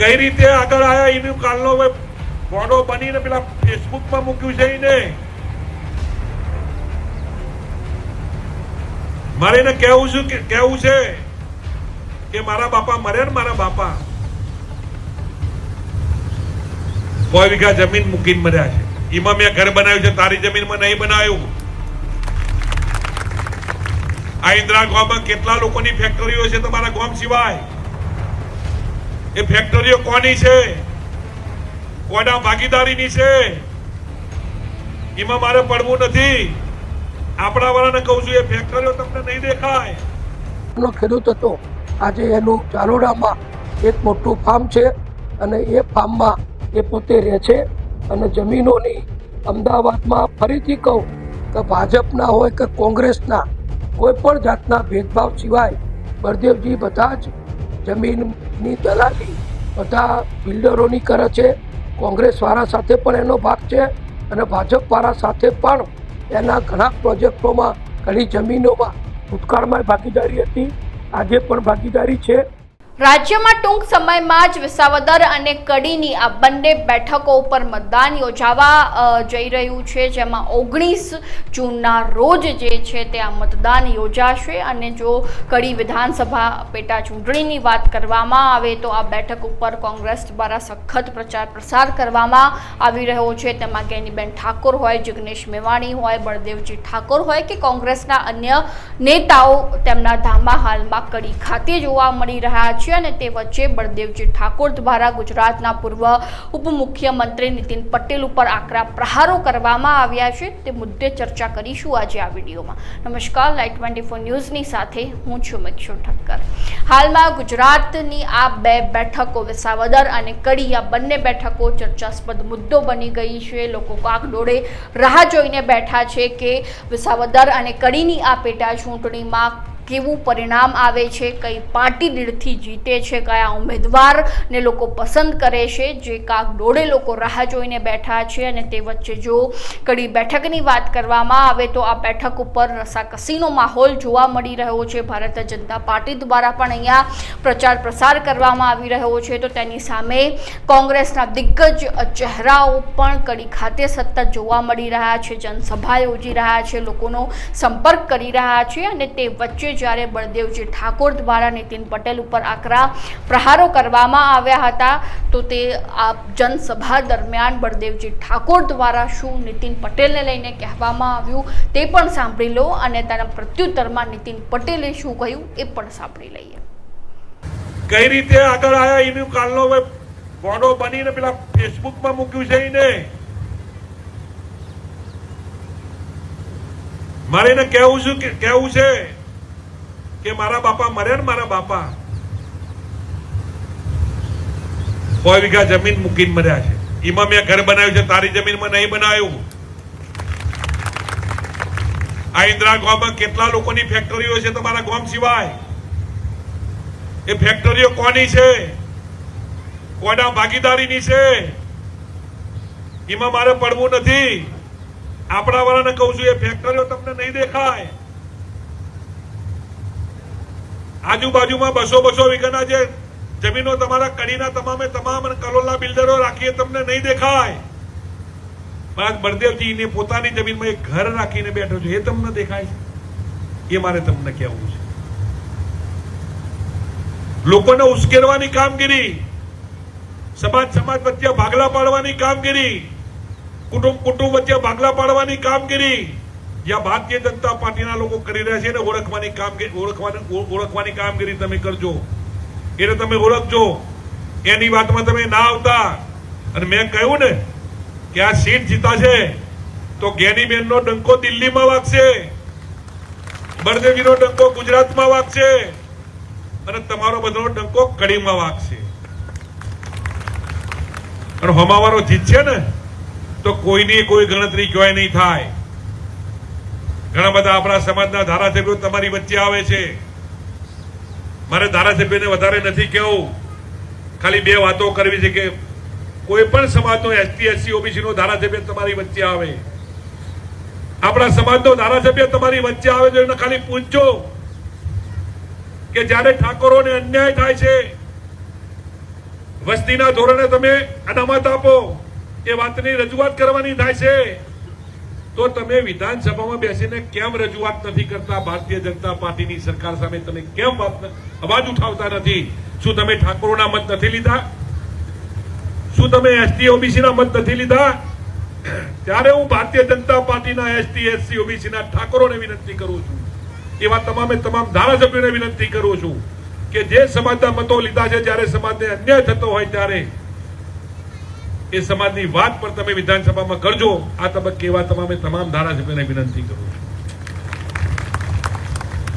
કઈ રીતે આગળ આવ્યા એનું કાલનો ફોટો બનીને પેલા ફેસબુકમાં મૂક્યું છે એને. મારે એને કહેવું છું કે કહેવું છે કે મારા બાપા મરે ને મારા બાપા. કોઈ વીઘા જમીન મૂકીને મર્યા છે. એમાં મેં ઘર બનાવ્યું છે, તારી જમીનમાં નહીં બનાવ્યું. આ ઇન્દિરા ગામમાં કેટલા લોકોની ફેક્ટરીઓ છે તમારા ગામ સિવાય? એ ફેક્ટરીઓ કોની છે? કોના ભાગીદારીની છે? એમાં મારે પડવું નથી. આપણા વાળાને કહું છું, એ ફેક્ટરીઓ તમને નહીં દેખાય. નો ખેડૂત હતો. આજે એનું ચાલોડામાં એક મોટું ફાર્મ છે અને એ ફાર્મમાં એ પોતે રહે છે અને જમીનોની અમદાવાદમાં ફરીથી કહું કે ભાજપના હોય કે કોંગ્રેસના, કોઈ પણ જાતના ભેદભાવ સિવાય બળદેવજી બધા જ જમીનની દલાલી બધા બિલ્ડરોની કરે છે. કોંગ્રેસવાળા સાથે પણ એનો ભાગ છે અને ભાજપવાળા સાથે પણ એના ઘણા પ્રોજેક્ટોમાં ઘણી જમીનોમાં ભૂતકાળમાં ભાગીદારી હતી. આજે પણ ભાગીદારી છે. રાજ્યમાં ટૂંક સમયમાં જ વિસાવદર અને કડીની આ બંને બેઠકો ઉપર મતદાન યોજાવા જઈ રહ્યું છે. જેમાં ઓગણીસ જૂનના રોજ જે છે તે આ મતદાન યોજાશે. અને જો કડી વિધાનસભા પેટા ચૂંટણીની વાત કરવામાં આવે તો આ બેઠક ઉપર કોંગ્રેસ દ્વારા સખત પ્રચાર પ્રસાર કરવામાં આવી રહ્યો છે. તેમાં ગેનીબેન ઠાકોર હોય, જિગ્નેશ મેવાણી હોય, બળદેવજી ઠાકોર હોય કે કોંગ્રેસના અન્ય નેતાઓ તેમના ધામા હાલમાં કડી ખાતે જોવા મળી રહ્યા છે. અને તે વચ્ચે બળદેવજી ઠાકોર દ્વારા ગુજરાતના પૂર્વ ઉપમુખ્યમંત્રી નીતિન પટેલ ઉપર આકરા પ્રહારો કરવામાં આવ્યા છે. તે મુદ્દે ચર્ચા કરીશું આજે આ વિડીયોમાં. નમસ્કાર લાઈટ ટ્વેન્ટી ફોર ન્યૂઝની સાથે હું છું મિક્ષુ ઠક્કર. હાલમાં ગુજરાતની આ બે બેઠકો, વિસાવદર અને કડી આ બંને બેઠકો ચર્ચાસ્પદ મુદ્દો બની ગઈ છે. લોકો કાગડોળે રાહ જોઈને બેઠા છે કે વિસાવદર અને કડીની આ પેટા ચૂંટણીમાં કેવું પરિણામ આવે છે, કઈ પાર્ટી દીડથી જીતે છે, કયા ઉમેદવારને લોકો પસંદ કરે છે, જે કાંક દોડે લોકો રાહ જોઈને બેઠા છે અને તે વચ્ચે જો કડી બેઠકની વાત કરવામાં આવે તો આ બેઠક ઉપર રસાકસીનો માહોલ જોવા મળી રહ્યો છે. ભારતીય જનતા પાર્ટી દ્વારા પણ અહીંયા પ્રચાર પ્રસાર કરવામાં આવી રહ્યો છે. તો તેની સામે કોંગ્રેસના દિગ્ગજ ચહેરાઓ પણ કડી ખાતે સતત જોવા મળી રહ્યા છે. જનસભા યોજી રહ્યા છે, લોકોનો સંપર્ક કરી રહ્યા છે અને તે વચ્ચે જ્યારે બળદેવજી ઠાકોર દ્વારા નીતિન પટેલ ઉપર આકરા પ્રહારો કરવામાં આવ્યા હતા, તો તે આ જનસભા દરમિયાન બળદેવજી ઠાકોર દ્વારા શું નીતિન પટેલને લઈને કહેવામાં આવ્યું તે પણ સાંભળી લો અને તેના પ્રત્યુત્તરમાં નીતિન પટેલે શું કહ્યું એ પણ સાંભળી લઈએ. કઈ રીતે આગળ આવ્યા એનું કાલનો બોડો બનીને પેલા ફેસબુકમાં મૂક્યું છે એને મારે એને કહેવું કે કહેવું છે કે મારા બાપા મર્યા ને મારા બાપા. કોઈ વીઘા જમીન મૂકીને મર્યા છે. એમાં મેં ઘર બનાવ્યું છે, તારી જમીનમાં નહીં બનાવ્યું. આ ઇન્દિરા ગામમાં કેટલા લોકોની ફેક્ટરીઓ છે તમારા ગામ સિવાય? એ ફેક્ટરીઓ કોની છે? કોના ભાગીદારીની છે? એમાં મારે પડવું નથી. આપણા વાળાને કહું છું, એ ફેક્ટરીઓ તમને નહીં દેખાય. આજુબાજુમાં બસો બસો વીઘાના જે જમીનો તમારા કડીના તમામે તમામ અને બિલ્ડરો રાખીએ તમને નહીં દેખાય. મહારાજ બળદેવજીને પોતાની જમીનમાં એક ઘર રાખીને બેઠો છે, એ તમને દેખાય એ મારે તમને કહેવું છે. લોકોને ઉશ્કેરવાની કામગીરી, સમાજ સમાજ વચ્ચે ભાગલા પાડવાની કામગીરી, કુટુંબ કુટુંબ વચ્ચે ભાગલા પાડવાની કામગીરી જ્યાં ભારતીય જનતા પાર્ટીના લોકો કરી રહ્યા છે એને ઓળખવાની કામગીરી ઓળખવાની ઓળખવાની કામગીરી તમે કરજો. એને તમે ઓળખજો. એની વાતમાં તમે ના આવતા. અને મેં કહ્યું ને કે આ સીટ જીતાશે તો જ્ઞાનીબેનનો ડંકો દિલ્હીમાં વાગશે. બળદેવીનો ડંકો ગુજરાતમાં વાગશે. અને તમારો બધો ડંકો કડીમાં વાગશે. અને હમાવારો જીતશે ને તો કોઈની કોઈ ગણતરી ક્યાંય નહીં થાય. ઘણા બધા આપણા સમાજના ધારાસભ્યો તમારી વચ્ચે આવે છે. મારે ધારાસભ્યને વધારે નથી કહેવું. ખાલી બે વાતો કરવી છે કે કોઈ પણ સમાજનો એસટી એસસી ઓબીસી નો ધારાસભ્ય તમારી વચ્ચે આવે. આપણા સમાજનો ધારાસભ્ય તમારી વચ્ચે આવે તો એને ખાલી પૂછજો કે જ્યારે ઠાકોરોને અન્યાય થાય છે, વસ્તીના ધોરણે તમે અનામત આપો, એ વાતની રજૂઆત કરવાની થાય છે. તો તમે વિધાનસભામાં બેસીને કેમ રજૂઆત નથી કરતા? ભારતીય જનતા પાર્ટીની સરકાર સામે તમે કેમ અવાજ ઉઠાવતા નથી? શું તમે ઠાકોરોના મત નથી લીધા? શું તમે એસટી ઓબીસી ના મત નથી લીધા? ત્યારે હું ભારતીય જનતા પાર્ટીના એસટી, એસસી ઓબીસી ના ઠાકોરોને વિનંતી કરું છું. એવા તમામે તમામ ધારાસભ્યોને વિનંતી કરું છું કે જે સમાજના મતો લીધા છે, જ્યારે સમાજને અન્યાય થતો હોય ત્યારે એ સમાજની વાત પર તમે વિધાનસભામાં કરજો. આ તબક્કે એવા તમામે તમામ ધારાસભ્યોને વિનંતી કરું છું.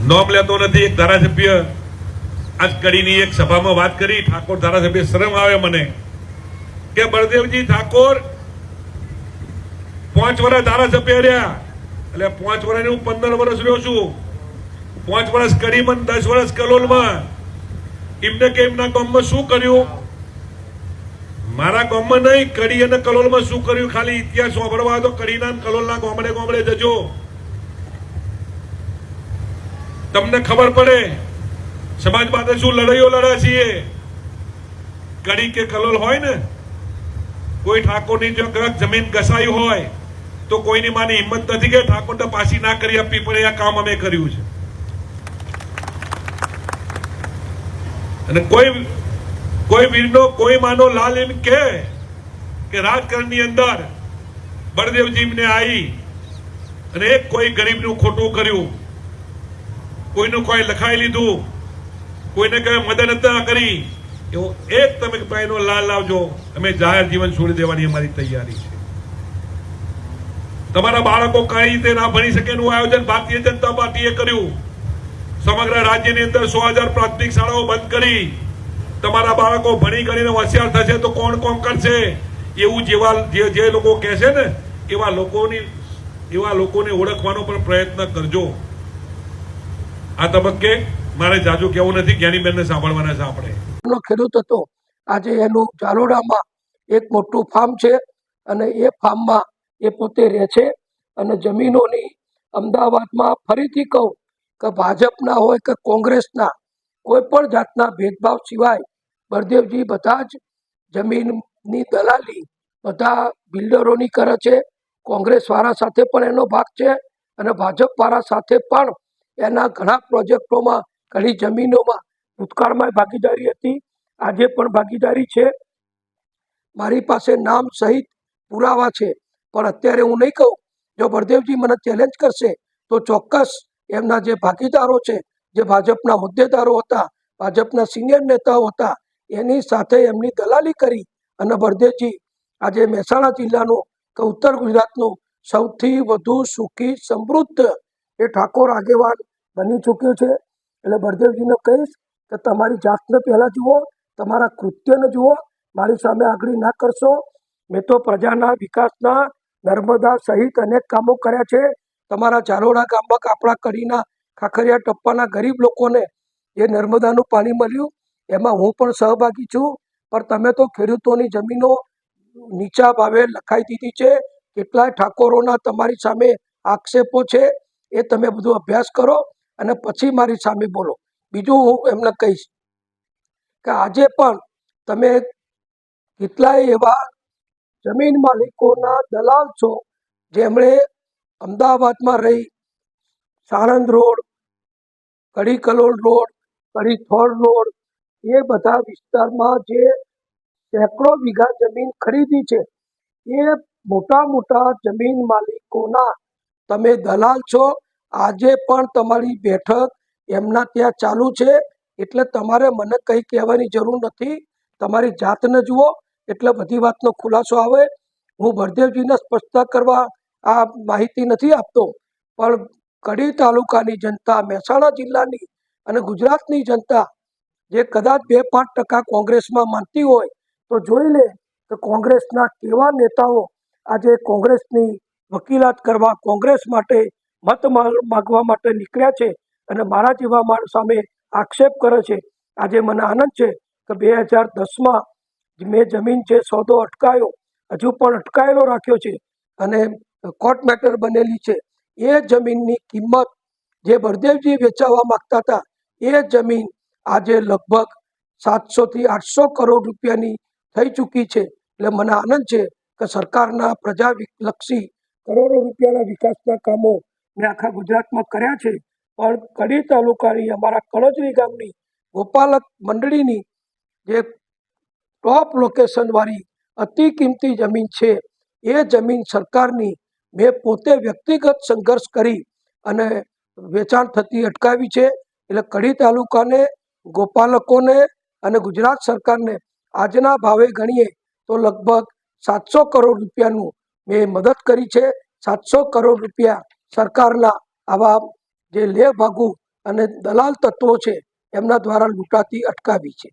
નોમ લેતો નથી એક ધારાસભ્ય. આજ કડીની એક સભામાં વાત કરી. ઠાકોર ધારાસભ્ય શરમ આવે મને કે બળદેવજી ઠાકોર પાંચ વર્ષ ધારાસભ્ય રહ્યા. એટલે પાંચ વર્ષ હું પંદર વર્ષ રહ્યો છું. પાંચ વર્ષ કડીમાં ને દસ વર્ષ કલોલમાં. એમને કે એમના ગામમાં શું કર્યું? મારા ગામમાં નહીં, કડી અને કલોલમાં શું કર્યું? ખાલી ઇતિહાસ સાંભળવા તો કડીના કલોલના ગામડે ગામડે જજો. તમને ખબર પડે, સમાજ માટે શું લડાઈઓ લડ્યા છીએ? કડી કે કલોલ હોય ને, કોઈ ઠાકોરની જો જમીન ઘસાઈ હોય, તો કોઈની માની હિંમત નથી કે ઠાકોર તો પાછી ના કરી આપવી પડે, આ કામ અમે કર્યું છે. અને કોઈ કોઈ વીરનો, કોઈ માનો લાલ એમ કે કે રાજકારણની અંદર બળદેવજીને આવી અને એક કોઈ ગરીબનું ખોટું કર્યું. કોઈનું કોઈ લખાઈ લીધું, કોઈને કઈ મદદ ન કરી, એવો એક તમે ભાઈનો લાલ લાવજો. અમે જાહેર જીવન છોડી દેવાની અમારી તૈયારી છે. તમારા બાળકો કઈ રીતે ના ભણી શકે એનું આયોજન? ભારતીય જનતા પાર્ટીએ કર્યું. સમગ્ર રાજ્યની અંદર સો હજાર પ્રાથમિક શાળાઓ બંધ કરી. તમારા બાળકો ભણી કરીને હોશિયાર થશે તો કોણ કોણ કરશે? એવું જેવા જે લોકો કહેશે ને, એવા લોકોની, એવા લોકોને ઓળખવાનો પણ પ્રયત્ન કરજો. આ તબક્કે મારે જાજુ કહેવું નથી જ્ઞાનીબેનને સાંભળવાના છે આપણે. ખેડૂત હતો. આજે એનું ઝાલોડામાં એક મોટું ફાર્મ છે અને એ ફાર્મમાં એ પોતે રહે છે અને જમીનોની અમદાવાદમાં ફરીથી કહું કે ભાજપના હોય કે કોંગ્રેસના, કોઈ પણ જાતના ભેદભાવ સિવાય બળદેવજી બધા જ જમીનની દલાલી, બધા બિલ્ડરોની કરે છે. કોંગ્રેસવાળા સાથે પણ એનો ભાગ છે અને ભાજપવાળા સાથે પણ એના ઘણા પ્રોજેક્ટોમાં, ઘણી જમીનોમાં ભૂતકાળમાં ભાગીદારી હતી. આજે પણ ભાગીદારી છે. મારી પાસે નામ સહિત પુરાવા છે. પણ અત્યારે હું નહીં કહું, જો બળદેવજી મને ચેલેન્જ કરશે, તો ચોક્કસ એમના જે ભાગીદારો છે, જે ભાજપના હોદ્દેદારો હતા, ભાજપના સિનિયર નેતાઓ હતા એની સાથે એમની દલાલી કરી અને બળદેવજી આજે મહેસાણા જિલ્લાનું કે ઉત્તર ગુજરાતનું સૌથી વધુ સુખી, સમૃદ્ધ એ ઠાકોર આગેવાન બની ચૂક્યો છે. એટલે બળદેવજીને કહીશ કે તમારી જાતને પહેલાં જુઓ, તમારા કૃત્યને જુઓ, મારી સામે આગળ ના કરશો. મેં તો પ્રજાના વિકાસના નર્મદા સહિત અનેક કામો કર્યા છે. તમારા ચારોડા ગામમાં કાપડા કડીના ખાખરિયા ટપ્પાના ગરીબ લોકોને જે નર્મદાનું પાણી મળ્યું. એમાં હું પણ સહભાગી છું, પણ તમે તો ખેડૂતોની જમીનો નીચા ભાવે લખાઈ દીધી છે, કેટલાય ઠાકોરોના તમારી સામે આક્ષેપો છે, એ તમે બધું અભ્યાસ કરો અને પછી મારી સામે બોલો. બીજું હું એમને કહીશ કે આજે પણ તમે કેટલાય એવા જમીન માલિકોના દલાલ છો, જેમણે અમદાવાદમાં રહી સાણંદ રોડ કડી કલોલ રોડ કડી થોડ રોડ એ બધા વિસ્તારમાં જે સેંકડો વીઘા જમીન ખરીદી છે, એ મોટા મોટા જમીન માલિકોના તમે દલાલ છો, આજે પણ તમારી બેઠક એમના ત્યાં ચાલુ છે, એટલે તમારે મને કંઈ કહેવાની જરૂર નથી, તમારી જાતને જુઓ, એટલે બધી વાતનો ખુલાસો આવે. હું ભરદેવજીને સ્પષ્ટતા કરવા આ માહિતી નથી આપતો, પણ કડી તાલુકાની જનતા, મહેસાણા જિલ્લાની અને ગુજરાતની જનતા જે કદાચ બે પાંચ ટકા કોંગ્રેસમાં માનતી હોય, તો જોઈ લે કે કોંગ્રેસના કેવા નેતાઓ આજે કોંગ્રેસની વકીલાત કરવા કોંગ્રેસ માટે મત માગવા માટે નીકળ્યા છે અને મારા જેવા માણસ સામે આક્ષેપ કરે છે. આજે મને આનંદ છે કે બે હજાર દસમાં મેં જમીન છે સોદો અટકાયો, હજુ પણ અટકાયેલો રાખ્યો છે અને કોર્ટ મેટર બનેલી છે. એ જમીનની કિંમત જે બળદેવજી વેચાવવા માંગતા હતા, એ જમીન આજે લગભગ સાતસોથી આઠસો કરોડ રૂપિયાની થઈ ચૂકી છે. એટલે મને આનંદ છે કે સરકારના પ્રજાલક્ષી કરોડો રૂપિયાના વિકાસના કામો મેં આખા ગુજરાતમાં કર્યા છે. પણ કડી તાલુકાની અમારા કણજરી ગામની ગોપાલક મંડળીની જે ટોપ લોકેશનવાળી અતિ કિંમતી જમીન છે, એ જમીન સરકારની મેં પોતે વ્યક્તિગત સંઘર્ષ કરી અને વેચાણ થતી અટકાવી છે. એટલે કડી તાલુકાને ગોપાલકોને અને ગુજરાત સરકારને આજના ભાવે ગણીએ તો લગભગ સાતસો કરોડ રૂપિયાનું મેં મદદ કરી છે. સાતસો કરોડ રૂપિયા સરકારના આવા જે લે ભાગુ અને દલાલ તત્વો છે, એમના દ્વારા લૂંટાતી, અટકાવી છે.